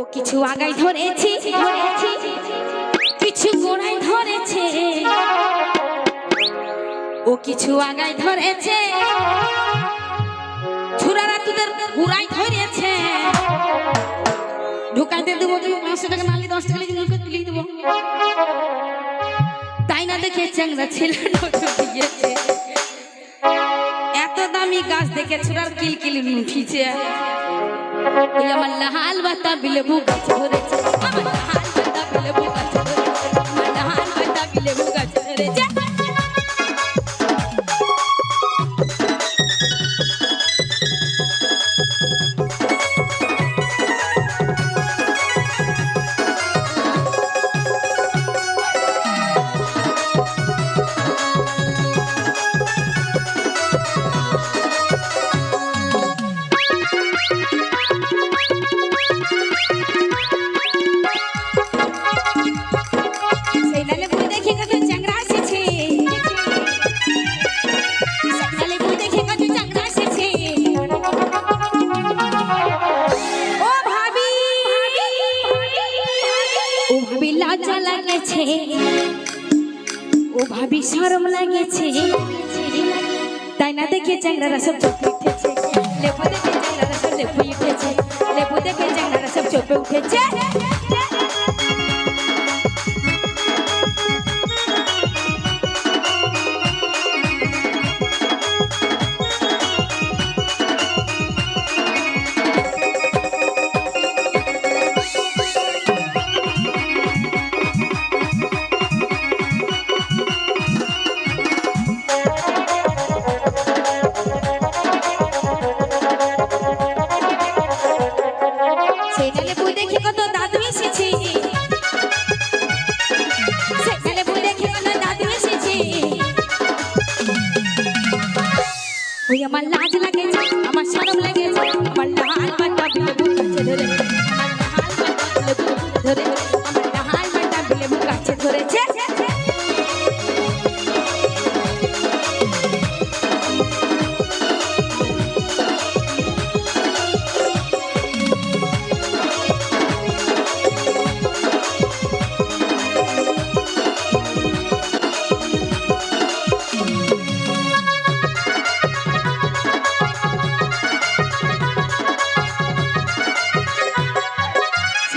ও কিছু আগায় ধরেছি। কিছু গোড়াই ধরেছে। ও কিছু আগায় ধরেছে। ছুরারা তোদের ঘুরাই ধরেছে। ঢুকাইতে দেবো তুই পাঁচশো টাকা নালি দশ টাকা লিখে মুখে তুলে দেবো। তাই না দেখে চ্যাংরা ছেলে এত দামি গাছ দেখে ছুরার কিলকিল উঠিছে ওই আমার লাহাল বাতা বিলেবু গাছ ধরেছে আমার লাহাল বাতা বিলেবু ও ভাবি শরম লাগেছে। তাই না দেখে চ্যাংরারা সব চোখে উঠেছে। লেবু দেখে চ্যাংরারা সব লেবু উঠেছে। লেবু দেখে চ্যাংরারা সব চোখে উঠেছে।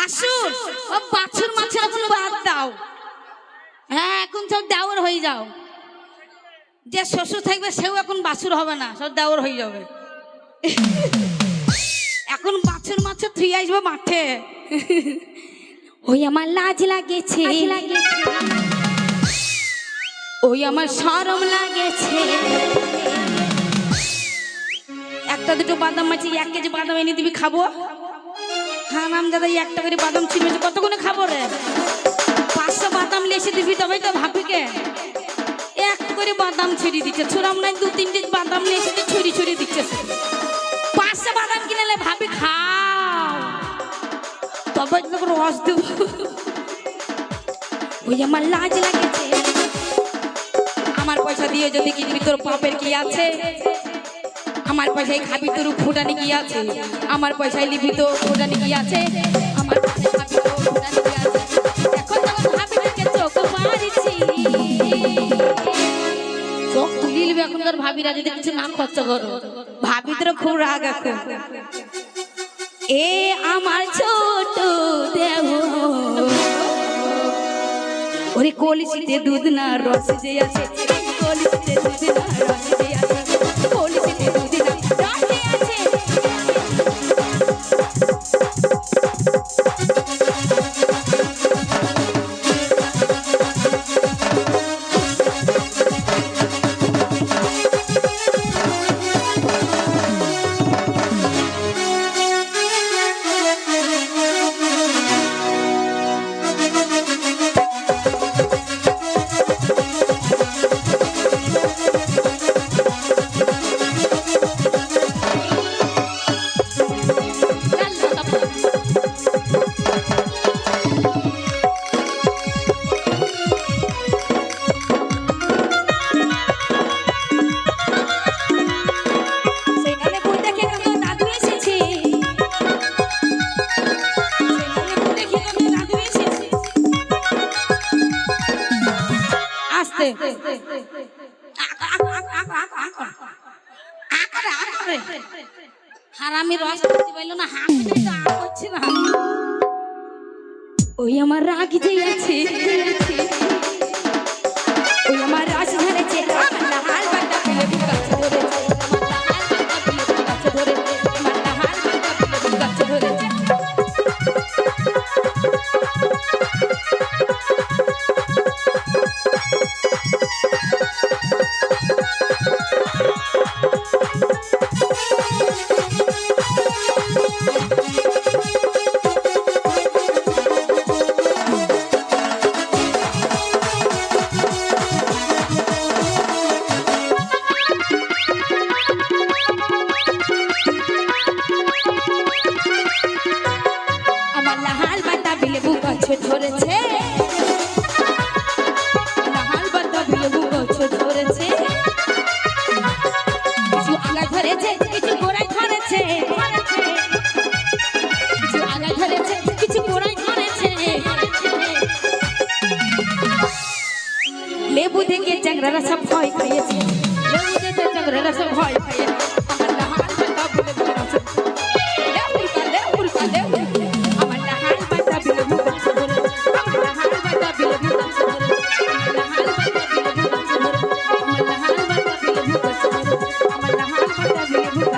ভাসুর ও বাছুর মাছের এখন বাদ দাও। হ্যাঁ এখন সব দেওর হয়ে যাও। যে শ্বশুর থাকবে সেও এখন বাছুর হবে না সব দেওর হয়ে যাবে। এখন বাছুর মাছের থুই আসবে মাঠে। ওই আমার লাজ লাগেছে। ওই আমার সরম লাগেছে। একটা দুটো বাদাম মাছি এক কেজি বাদাম এনে দিবি খাব? হ্যাঁ নাম দাদা একটা করে বাদাম ছিমেছে কতক্ষণে খাব রে? পাঁচশো বাদাম লেসে দিবি তবে তো ভাবিকে। এক করে বাদাম ছিঁড়ি দিচ্ছে। ছোড়াম নাই, দু তিনটে বাদাম লেসে দিয়ে ছুরি ছুরি দিচ্ছে। পাঁচশো বাদাম কিনেলে ভাবি খাও। তবে তোকে রস দেবো। ওই আমার লাজ লাগেছে। আমার পয়সা দিয়ে যদি কিনবি, তোর পাপের কি আছে? আমার পয়সায় খাবি তোর ফুটানি কি আছে? আমার পয়সায় লিবি তো ফুটানি কি আছে? আমার আছে? চোখ এখনকার ভাবিরা যদি কিছু না খরচ করো। ভাবি তোর খুব রাগ এখন। এ আমার ছোট দেহ। ওরে কলিসিতে দুধ না রস যে আছে, কলিসিতে দুধ না রস যে হারামি রস করতে পারল না হাত দিতে তো না। ওই আমার রাগ যে আছে। গাছে ধরেছে। লাহাল বাটা বিলেবু গাছে ধরেছে। কিছু আগায় ধরেছে, কিছু গোড়ায় ধরেছে। কিছু আগায় ধরেছে, কিছু গোড়ায় ধরেছে। লেবু থেকে চ্যাংরারা সব ভয় পেয়েছে। লেবু থেকে চ্যাংরারা সব ভয় পেয়েছে।